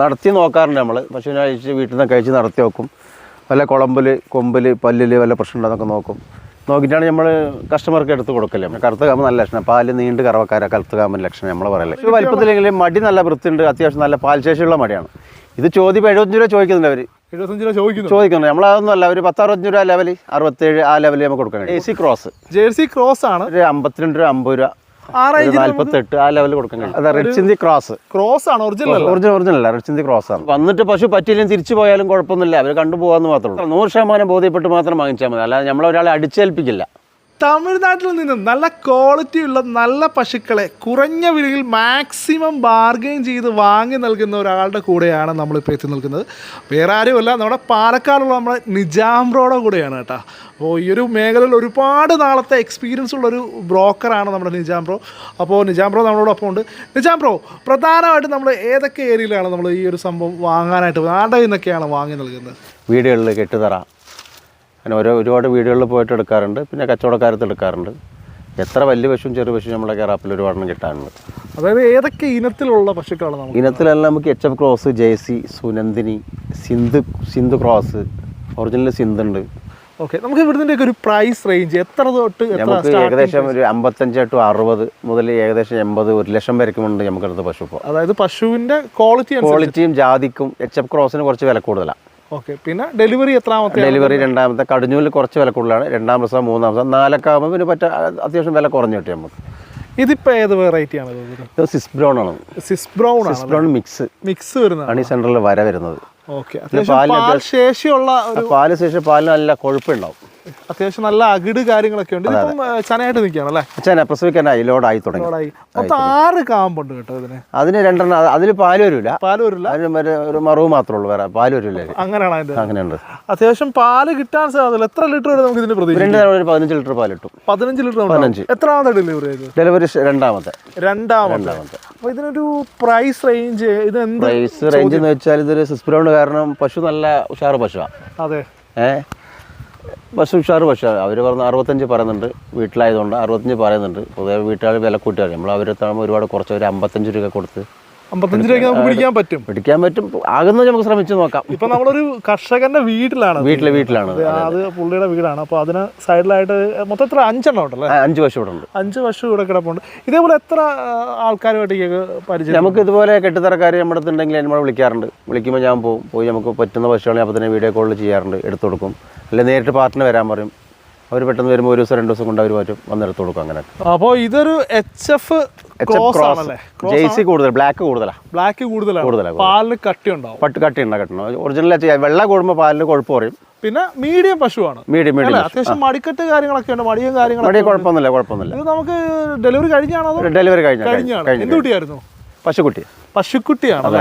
നടത്തി നോക്കാറുണ്ട് നമ്മൾ പശുവിനെ അഴിച്ച് വീട്ടിൽ നിന്ന് കഴിച്ച് നടത്തി നോക്കും. വല്ല കുളമ്പിൽ കൊമ്പിൽ പല്ലിൽ വല്ല പ്രശ്നം ഉണ്ടെന്നൊക്കെ നോക്കും. നോക്കിയിട്ടാണ് നമ്മൾ കസ്റ്റമർക്ക് എടുത്ത് കൊടുക്കല്ലേ നമ്മൾ കറുത്ത കാമ്പ് നല്ല ലക്ഷണം. പാൽ നീണ്ട് കറവക്കാര. കറുത്ത ലക്ഷണം നമ്മൾ പറയല്ലേ വലിപ്പത്തിലെങ്കിലും മടി നല്ല വൃത്തിയുണ്ട്. അത്യാവശ്യം നല്ല പാൽ പാൽശേഷിയുള്ള മടിയാണ്. ഇത് ചോദ്യം എഴുപത്തഞ്ച് രൂപ ചോദിക്കുന്നുണ്ട് അവർ എഴുപത്തഞ്ച് രൂപ ചോദിക്കുന്നു ചോദിക്കുന്നത് നമ്മളതൊന്നും അല്ല. ഒരു പത്തറുപത്തഞ്ച് രൂപ ലെവൽ അറുപത്തേഴ് ആ ലെവലിൽ നമുക്ക് കൊടുക്കാൻ കഴിയും. A C cross. Jersey cross ആണ്. ഒരു അമ്പത്തിരണ്ട് രൂപ അമ്പത് രൂപ. നാല്പത്തെട്ട് ആ ലെവൽ കൊടുക്കാൻ കഴിയും. അതെ റെഡ് ചിന്തി ക്രോസ് ക്രോസ് ആണ് original original red Sindhi cross ആണ്. വന്നിട്ട് പശു പറ്റിയില്ലെങ്കിൽ തിരിച്ചു പോയാലും കുഴപ്പമൊന്നുമില്ല. അവർ കണ്ടുപോകാന്ന് മാത്രമേ ഉള്ളൂ. നൂറ് ശതമാനം ബോധ്യപ്പെട്ട് മാത്രം വാങ്ങിച്ചാൽ മതി. അല്ലാതെ നമ്മളൊരാളെ അടിച്ചേൽപ്പിക്കില്ല. തമിഴ്നാട്ടിൽ നിന്നും നല്ല ക്വാളിറ്റി ഉള്ള നല്ല പശുക്കളെ കുറഞ്ഞ വിലയിൽ മാക്സിമം ബാർഗെയിൻ ചെയ്ത് വാങ്ങി നൽകുന്ന ഒരാളുടെ കൂടെയാണ് നമ്മളിപ്പോൾ എത്തി നിൽക്കുന്നത്. വേറെ ആരുമല്ല നമ്മുടെ പാലക്കാടുള്ള നമ്മുടെ നിജാം റോഡ കൂടെയാണ് കേട്ടോ. അപ്പോൾ ഈ ഒരു മേഖലയിൽ ഒരുപാട് നാളത്തെ എക്സ്പീരിയൻസ് ഉള്ളൊരു ബ്രോക്കറാണ് നമ്മുടെ നിജാം ബ്രോ അപ്പോൾ നിജാം ബ്രോ നമ്മളോടൊപ്പം ഉണ്ട്. നിജാം ബ്രോ പ്രധാനമായിട്ടും നമ്മൾ ഏതൊക്കെ ഏരിയയിലാണ് നമ്മൾ ഈ ഒരു സംഭവം വാങ്ങാനായിട്ട് ആരുടെ നിന്നൊക്കെയാണ് വാങ്ങി നൽകുന്നത്? വീടുകളിൽ കെട്ടുതറ അങ്ങനെ ഓരോ ഒരുപാട് വീടുകളിൽ പോയിട്ട് എടുക്കാറുണ്ട്. പിന്നെ കച്ചവടക്കാരത്ത് എടുക്കാറുണ്ട്. എത്ര വലിയ പശുവും ചെറു പശുവും നമ്മുടെ കേറാപ്പിൽ ഒരുപാടെണ്ണം കിട്ടാറുണ്ട് അതായത് ഏതൊക്കെ ഇനത്തിലുള്ള പശുക്കളാണ് നമുക്ക് ഇനത്തിലെല്ലാം നമുക്ക് എച്ച് എഫ് ക്രോസ് ജേസി സുനന്ദിനി സിന്ധു സിന്ധു ക്രോസ് ഒറിജിനൽ സിന്ധുണ്ട് ഓക്കെ നമുക്ക് ഇവിടുത്തെ ഒരു പ്രൈസ് റേഞ്ച് എത്ര തൊട്ട് നമുക്ക് ഏകദേശം ഒരു അമ്പത്തഞ്ച് ടു അറുപത് മുതൽ ഏകദേശം എൺപത് ഒരു ലക്ഷം വരയ്ക്കുമുണ്ട് നമുക്കടുത്ത് പശു അതായത് പശുവിന്റെ ക്വാളിറ്റി ക്വാളിറ്റിയും ജാതിക്കും എച്ച് എഫ് ക്രോസിന് കുറച്ച് വില കൂടുതലാണ് ഓക്കെ പിന്നെ ഡെലിവറി എത്രാമത്തെ ഡെലിവറി രണ്ടാമത്തെ കടിഞ്ഞൂലിൽ കുറച്ച് വില കൂടുതലാണ്. രണ്ടാം ദിവസം മൂന്നാം ദിവസം നാലൊക്കെ ആകുമ്പോൾ പിന്നെ പറ്റ അത്യാവശ്യം വില കുറഞ്ഞു കിട്ടി നമുക്ക്. ഇതിപ്പോ ഏത് വെറൈറ്റി ആണ് ഇത്? സിസ് ബ്രൗൺ ആണ്. സിസ് ബ്രൗൺ സിസ് ബ്രൗൺ മിക്സ്. മിക്സ് വരുന്നതാണ്. ആണ് ഈ സെന്ററിൽ വര വരുന്നത്. പാലിന് ശേഷിയുള്ള പാൽ ശേഷം പാലിന് നല്ല കൊഴുപ്പുണ്ടാവും അത്യാവശ്യം നല്ല അകിട് കാര്യങ്ങളൊക്കെ ഉണ്ട്. ചനയായിട്ട് നിൽക്കുകയാണ് അല്ലേ? പ്രസവിക്കാനായി ലോഡായി തുടങ്ങി. ലോഡായി മൊത്തം ആറ് കാമ്പുണ്ട് കേട്ടോ ഇതിന്. അതിന് രണ്ടെണ്ണം അതിൽ പാൽ വരില്ല പാൽ വരില്ല അതിന് ഒരു മറവ് മാത്രമേ ഉള്ളൂ വേറെ പാൽ വരില്ല. അങ്ങനെയാണ് അതിന്റെ അങ്ങനെയുണ്ട്. അത്യാവശ്യം പാൽ കിട്ടാൻ സാധ്യത എത്ര ലിറ്റർ വരെ നമുക്ക് ഇതിന് ഒരു പതിനഞ്ച് ലിറ്റർ പാൽ കിട്ടും. പതിനഞ്ച് ലിറ്റർ പതിനഞ്ച്. എത്രാമത്തെ ഡെലിവറി ആയത് ഡെലിവറി രണ്ടാമത്തെ. രണ്ടാമത്തെ. അപ്പോൾ അപ്പൊ ഇതിനൊരു പ്രൈസ് റേഞ്ച് ഇത് എന്ത് പ്രൈസ് റേഞ്ച് എന്ന് വെച്ചാൽ ഇതൊരു സിസ്പ്രൗണ്ട് കാരണം പശു നല്ല ഉഷാറ് പശുവാണ് അതെ. ഏ പശു ഉഷാറ് പക്ഷേ അവർ പറഞ്ഞ അറുപത്തഞ്ച് പറയുന്നുണ്ട്. വീട്ടിലായതുകൊണ്ട് അറുപത്തഞ്ച് പറയുന്നുണ്ട്. പൊതുവെ വീട്ടുകാർ വില കൂട്ടിയാണ് നമ്മൾ അവരെ താഴെ ഒരുപാട് കുറച്ച് ഒരു അമ്പത്തഞ്ച് രൂപ കൊടുത്ത് അമ്പത്തഞ്ച് രൂപയ്ക്ക് നമുക്ക് പിടിക്കാൻ പറ്റും. പിടിക്കാൻ പറ്റും. ആകുന്നത് നമുക്ക് ശ്രമിച്ചു നോക്കാം. ഇപ്പൊ നമ്മളൊരു കർഷകന്റെ വീട്ടിലാണ്. വീട്ടിലെ വീട്ടിലാണ്. അത് പുള്ളിയുടെ വീടാണ്. അപ്പൊ അതിന് സൈഡിലായിട്ട് മൊത്തം അഞ്ചെണ്ണം ഉണ്ടല്ലേ? അഞ്ച് പശു ഇവിടെ ഉണ്ട്. അഞ്ച് പശു ഇവിടെ കിടപ്പുണ്ട്. ഇതേപോലെ എത്ര ആൾക്കാരുമായിട്ട് പരിചയം? നമുക്ക് ഇതുപോലെ കെട്ടിത്തറക്കാർ നമ്മുടെ അടുത്തുണ്ടെങ്കിൽ നമ്മൾ വിളിക്കാറുണ്ട്. വിളിക്കുമ്പോൾ ഞാൻ പോകും പോയി നമുക്ക് പറ്റുന്ന പശുകളെ അപ്പോൾ തന്നെ വീഡിയോ കോളിൽ ചെയ്യാറുണ്ട്. എടുത്തു കൊടുക്കും. അല്ലെങ്കിൽ നേരിട്ട് പാർട്ടിന് വരാൻ പറയും. അവർ പെട്ടെന്ന് വരുമ്പോൾ ഒരു ദിവസം രണ്ട് ദിവസം കൊണ്ട് അവർ മാറ്റും വന്നെടുത്ത് കൊടുക്കും അങ്ങനെ അപ്പോൾ ഇതൊരു എച്ച് എഫ് ജേഴ്സി കൂടുതൽ ബ്ലാക്ക് കൂടുതലാണ് ബ്ലാക്ക് കൂടുതലാണ് കൂടുതലാണ്, പാലിന് കട്ടി ഉണ്ടാവും. പട്ട് കട്ടി ഉണ്ടാ കട്ടണം ഒറിജിനൽ വെള്ള കൂടുമ്പോൾ പാലിന് കുഴപ്പം പറയും പിന്നെ മീഡിയം പശുവാണ്. മീഡിയം മീഡിയം അത്യാവശ്യം മടിക്കെട്ട് കാര്യങ്ങളൊക്കെ ഉണ്ട്. മടിയും കാര്യങ്ങളും ഇവിടെ കുഴപ്പമൊന്നുമില്ല കുഴപ്പമൊന്നുമില്ല. ഇത് നമുക്ക് ഡെലിവറി കഴിഞ്ഞാണോ ഡെലിവറി കഴിഞ്ഞാണ്? കഴിഞ്ഞു എന്ത് കുട്ടിയായിരുന്നു? പശുക്കുട്ടി. പശുക്കുട്ടിയാണ്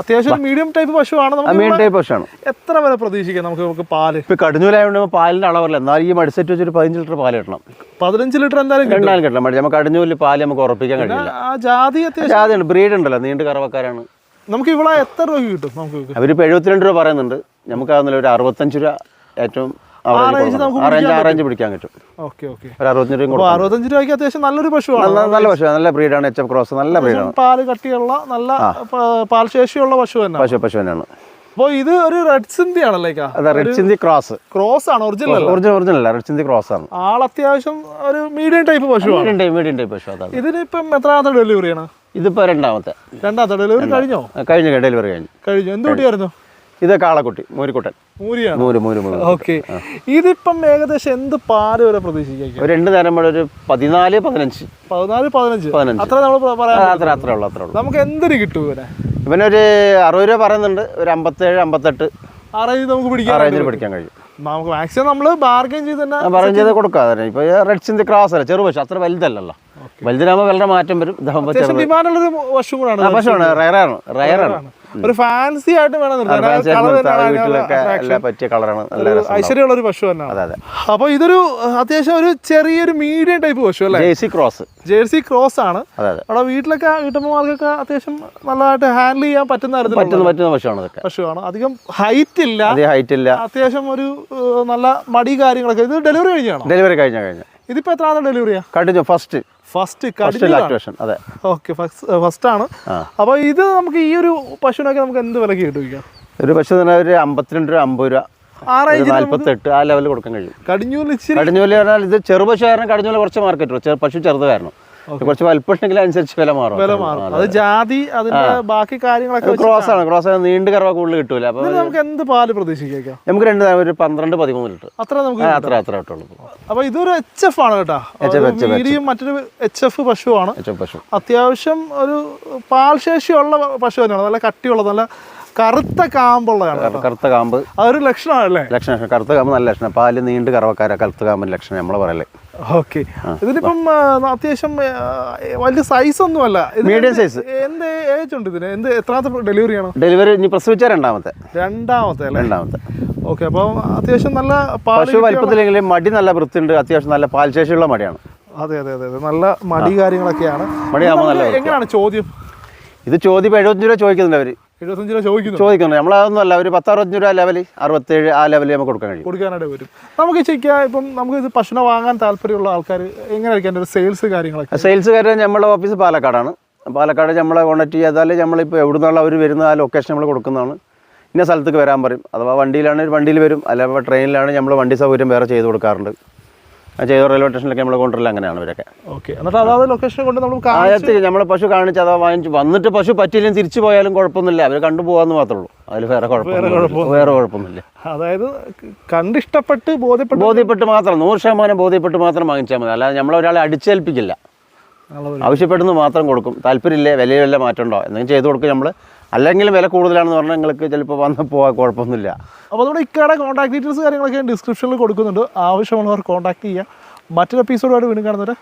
അത്യാവശ്യം മീഡിയം ടൈപ്പ് പശുവാണ്. മീഡിയം ടൈപ്പ് പശുവാണ്. എത്ര വരെ പ്രതീക്ഷിക്കാം നമുക്ക് നമുക്ക് പാൽ? ഇപ്പൊ കടിഞ്ഞൂലായതുകൊണ്ട് പാലിന്റെ അളവല്ല എന്നാൽ ഈ മടിസെറ്റ് വെച്ചൊരു പതിനഞ്ച് ലിറ്റർ പാൽ കിട്ടണം. പതിനഞ്ച് ലിറ്റർ എന്തായാലും കിട്ടണം കിട്ടണം. മടി നമുക്ക് കടിഞ്ഞൂലിൽ പാൽ നമുക്ക് ഉറപ്പിക്കാൻ കഴിയില്ല. ജാതി ജാതിയുണ്ട്. ബ്രീഡ് ഉണ്ടല്ലോ. നീണ്ട് കറവക്കാരാണ്. നമുക്ക് ഇവിടെ എത്ര രൂപ കിട്ടും? നമുക്ക് അവരിപ്പോ എഴുപത്തിരണ്ട് രൂപ പറയുന്നുണ്ട്. നമുക്ക് അതൊന്നുമില്ല ഒരു അറുപത്തഞ്ച് രൂപ ഏറ്റവും അറേഞ്ച് പിടിക്കാൻ കിട്ടും ഓക്കെ ഓക്കെ. ഒരു അറുപത്തഞ്ച് രൂപ അറുപത്തഞ്ച് രൂപയ്ക്ക് അത്യാവശ്യം നല്ലൊരു പശുവാണ്. നല്ല നല്ല പശു നല്ല ബ്രീഡാണ് എച്ച് എഫ് ക്രോസ് നല്ല ബ്രീഡാണ് പാൽ കട്ടിയുള്ള നല്ല പാൽ ശേഷിയുള്ള പശു തന്നെ പശു പശു തന്നെയാണ്. അപ്പോൾ ഇത് ഒരു റെഡ് സിന്ധി ആണല്ലേ? അതെ റെഡ് സിന്ധി ക്രോസ് ക്രോസ് ആണ് ഒറിജിനൽ ഒറിജിനൽ ഒറിജിനൽ അല്ല. റെഡ് സിന്ധി ക്രോസ് ആണ്. ആൾ അത്യാവശ്യം ഒരു മീഡിയം ടൈപ്പ് പശുവാണ്. മീഡിയം ടൈപ്പ് മീഡിയം ടൈപ്പ് പശു അതാണ് ഇതിനിപ്പം എത്രാമത്തെ ഡെലിവറി ആണ്? ഇതിപ്പോ രണ്ടാമത്തെ. രണ്ടാമത്തെ ഡെലിവറി കഴിഞ്ഞോ? കഴിഞ്ഞു ഡെലിവറി കഴിഞ്ഞു. കഴിഞ്ഞു. എന്ത് കുട്ടിയായിരുന്നു? ഇത് കാളക്കുട്ടി മൂരിക്കുട്ടൻ. മൂരിയാണ്? മൂര് മൂര് മൂര്. ഓക്കെ. ഇതിപ്പം ഏകദേശം എന്ത് പാൽ വരെ പ്രതീക്ഷിക്കാം ഒരു രണ്ട് നേരം ഒരു പതിനാല് പതിനഞ്ച്. പതിനാല് പതിനഞ്ച്? പതിനഞ്ച്. അത്ര നമ്മൾ പറയാം അത്ര അത്രേ ഉള്ളൂ അത്രേ ഉള്ളൂ. നമുക്ക് എന്തിന് കിട്ടും ഇവരെ ഇവനൊരു അറുപത് രൂപ പറയുന്നുണ്ട്. ഒരു അമ്പത്തേഴ് അമ്പത്തെട്ട്. റേഞ്ച് നമുക്ക് ആ പിടിക്കാൻ പിടിക്കാൻ കഴിയും. നമുക്ക് മാക്സിമം നമ്മൾ ബാർഗെയിൻ ചെയ്ത് തന്നെ പറയും ചെയ്ത് കൊടുക്കാതെ ഇപ്പൊ റെഡ് ചിന്തി ക്രോസ് അല്ല? ചെറു പശു അത്ര വലുതല്ലല്ലോ. വലുതിനാകുമ്പോൾ വളരെ മാറ്റം വരും. ഇതാകുമ്പോൾ അത്യാവശ്യം ഡിമാൻഡുള്ളൊരു പശു കൂടാണ് ആ പശുവാണ്. റയറാണ് റയറാണ് ഒരു ഫാൻസി ആയിട്ട് വേണം ഐശ്വര്യമുള്ള ഒരു പശു തന്നെയാണ്. അതെ അപ്പൊ ഇതൊരു അത്യാവശ്യം ഒരു ചെറിയൊരു മീഡിയം ടൈപ്പ് പശു അല്ലേ? ജേഴ്സി ക്രോസ് ജേഴ്സി ക്രോസ് ആണ്. അവിടെ വീട്ടിലൊക്കെ വീട്ടമ്മമാർക്കൊക്കെ അത്യാവശ്യം നല്ലതായിട്ട് ഹാൻഡിൽ ചെയ്യാൻ പറ്റുന്ന പറ്റുന്ന പറ്റുന്ന പശുവാണ് പശുവാണ്. അധികം ഹൈറ്റ് ഇല്ല. ഹൈറ്റ് ഇല്ല. അത്യാവശ്യം ഒരു നല്ല മടി കാര്യങ്ങളൊക്കെ. ഇത് ഡെലിവറി കഴിഞ്ഞാണോ? ഡെലിവറി കഴിഞ്ഞ കഴിഞ്ഞ. ഇതിപ്പോ എത്രാമത്തെ ഡെലിവറിയാ കഴിഞ്ഞു ഫസ്റ്റ് ഫസ്റ്റ് ലാക്ടേഷൻ അതെ. ഓക്കെ ഫസ്റ്റ് ആണ്. അപ്പോൾ ഇത് നമുക്ക് ഈ ഒരു പശുവിനൊക്കെ നമുക്ക് എന്ത് വിലക്ക് കിട്ടും ഒരു പശു തന്നെ ഒരു അമ്പത്തിരണ്ട് രൂപ അമ്പത് രൂപ. ആ നാല്പത്തെട്ട് ആ ലെവലിൽ കൊടുക്കാൻ കഴിയും. കടിഞ്ഞൂൽ കടിഞ്ഞൂൽ പറഞ്ഞാൽ ഇത് ചെറുപശു കാരണം കടിഞ്ഞൂൽ കുറച്ച് മാർക്കറ്റ് പശു ചെറുത് കാരണം. കുറച്ച് വലിപ്പമുണ്ടെങ്കിൽ അനുസരിച്ച് വില മാറും. വില മാറും. അത് ജാതി അതിന്റെ ബാക്കി കാര്യങ്ങളൊക്കെ ക്രോസ് ആണ്. ക്രോസ് ആണ്. നീണ്ട കറവ കൂടുതൽ കിട്ടൂല. അപ്പൊ നമുക്ക് എന്ത് പാൽ പ്രതീക്ഷിക്കാം? നമുക്ക് രണ്ട് ഒരു പന്ത്രണ്ട് പതിമൂന്ന് ലിറ്റർ. അത്ര നമുക്ക് അത്ര അത്ര ഇട്ടുള്ളൂ അപ്പൊ ഇതൊരു എച്ച് എഫ് ആണ് കേട്ടോ. മീഡിയം മറ്റൊരു എച്ച് എഫ് പശുവാണ്. ആണ് പശു. അത്യാവശ്യം ഒരു പാൽശേഷിയുള്ള പശു തന്നെയാണ്. നല്ല കട്ടിയുള്ള നല്ല കറുത്ത കാമ്പുള്ളതാണ്. കറുത്ത കാമ്പ്. അതൊരു ലക്ഷണമാണല്ലേ? ലക്ഷണം കറുത്ത കാമ്പ് നല്ല ലക്ഷണം പാൽ നീണ്ട് കറവക്കാരാ. കറുത്ത കാമ്പിന് ലക്ഷണം. നമ്മൾ പറയല്ലേ ഓക്കെ. ഇതിനിപ്പം അത്യാവശ്യം വലിയ സൈസ് ഒന്നുമല്ല അല്ല. മീഡിയം സൈസ് എന്ത് ഏജ് ഉണ്ട് ഇതിന്? എന്ത് എത്രാമത്തെ ഡെലിവറി ആണോ? ഡെലിവറി ഇനി പ്രസവിച്ച രണ്ടാമത്തെ. രണ്ടാമത്തെ അല്ലേ? രണ്ടാമത്തെ. ഓക്കെ അപ്പം അത്യാവശ്യം നല്ല പശു വലിപ്പത്തിലെങ്കിലും മടി നല്ല വൃത്തിയുണ്ട് അത്യാവശ്യം നല്ല പാൽ പാൽശേഷിയുള്ള മടിയാണ്. അതെ അതെ അതെ അതെ. നല്ല മടി കാര്യങ്ങളൊക്കെയാണ്. മടിയാകുമ്പോൾ ഇത് നല്ല എങ്ങനെയാണ് ചോദ്യം? ഇത് ചോദ്യം എഴുപത്തഞ്ച് രൂപ ചോദിക്കുന്നുണ്ട് അവർ എഴുപത്തഞ്ച് രൂപ ചോദിക്കുന്നു ചോദിക്കുന്നു നമ്മളതൊന്നും അല്ല ഒരു പത്തറുപത്തഞ്ച് രൂപ ലെവൽ അറുപത്തേഴ് ആ ലെവലിൽ നമുക്ക് കൊടുക്കാൻ കഴിയും. കൊടുക്കാനായിട്ട് വരും. നമുക്ക് ചോദിക്കാം ഇപ്പം നമുക്ക് ഇത് പശുവിനെ വാങ്ങാൻ താല്പര്യമുള്ള ആൾക്കാർ എങ്ങനെയായിരിക്കും എന്റെ ഒരു സെയിൽസ് കാര്യങ്ങളൊക്കെ? സെയിൽസ് കാര്യം നമ്മുടെ ഓഫീസ് പാലക്കാടാണ്. പാലക്കാട് നമ്മളെ കോൺടാക്ട് ചെയ്താൽ നമ്മളിപ്പോൾ എവിടെ നിന്നുള്ള അവർ വരുന്ന ആ ലൊക്കേഷൻ നമ്മൾ കൊടുക്കുന്നതാണ്. ഇന്ന സ്ഥലത്തേക്ക് വരാൻ പറയും. അഥവാ വണ്ടിയിലാണ് വണ്ടിയിൽ വരും. അല്ലെങ്കിൽ ട്രെയിനിലാണ് നമ്മൾ വണ്ടി സൗകര്യം വേറെ ചെയ്ത് കൊടുക്കാറുണ്ട്. ചെയ്ത റെയിൽവേ സ്റ്റേഷനിലൊക്കെ നമ്മൾ കൊണ്ടുവരില്ല അങ്ങനെയാണ് ഇവരൊക്കെ. ഓക്കെ. എന്നിട്ട് അതാത് ലൊക്കേഷൻ കൊണ്ട് നമ്മൾ നമ്മൾ പശു കാണിച്ച് അഥവാ വാങ്ങിച്ച്. വന്നിട്ട് പശു പറ്റിയില്ലെങ്കിൽ തിരിച്ചു പോയാലും കുഴപ്പമൊന്നുമില്ല. അവർ കണ്ടു പോകാമെന്ന് മാത്രമേ ഉള്ളൂ. അതിൽ വേറെ കുഴപ്പമില്ല വേറെ കുഴപ്പമൊന്നുമില്ല. അതായത് കണ്ടിഷ്ടപ്പെട്ട് ബോധ്യപ്പെട്ട് ബോധ്യപ്പെട്ട് മാത്രം. നൂറ് ശതമാനം ബോധ്യപ്പെട്ട് മാത്രം വാങ്ങിച്ചാൽ മതി. അല്ലാതെ നമ്മളൊരാളെ അടിച്ചേൽപ്പിക്കില്ല. ആവശ്യപ്പെടുന്നു ആവശ്യപ്പെടുന്നത് മാത്രം കൊടുക്കും. താല്പര്യമില്ലേ? മാറ്റണ്ടോ മാറ്റമുണ്ടോ? എന്തെങ്കിലും ചെയ്ത് കൊടുക്കും നമ്മൾ അല്ലെങ്കിലും വില കൂടുതലാണെന്ന് പറഞ്ഞാൽ നിങ്ങൾക്ക് ചിലപ്പോൾ വന്ന് പോകാൻ കുഴപ്പമൊന്നുമില്ല. അപ്പോൾ നമ്മുടെ ഇക്കയുടെ കോൺടാക്ട് ഡീറ്റെയിൽസ് കാര്യങ്ങളൊക്കെ ഡിസ്ക്രിപ്ഷനിൽ കൊടുക്കുന്നുണ്ട്. ആവശ്യമുള്ളവർ കോൺടാക്ട് ചെയ്യുക മറ്റൊരു എപ്പിസോഡുമായിട്ട് വീണ്ടും കാണുന്നവരെ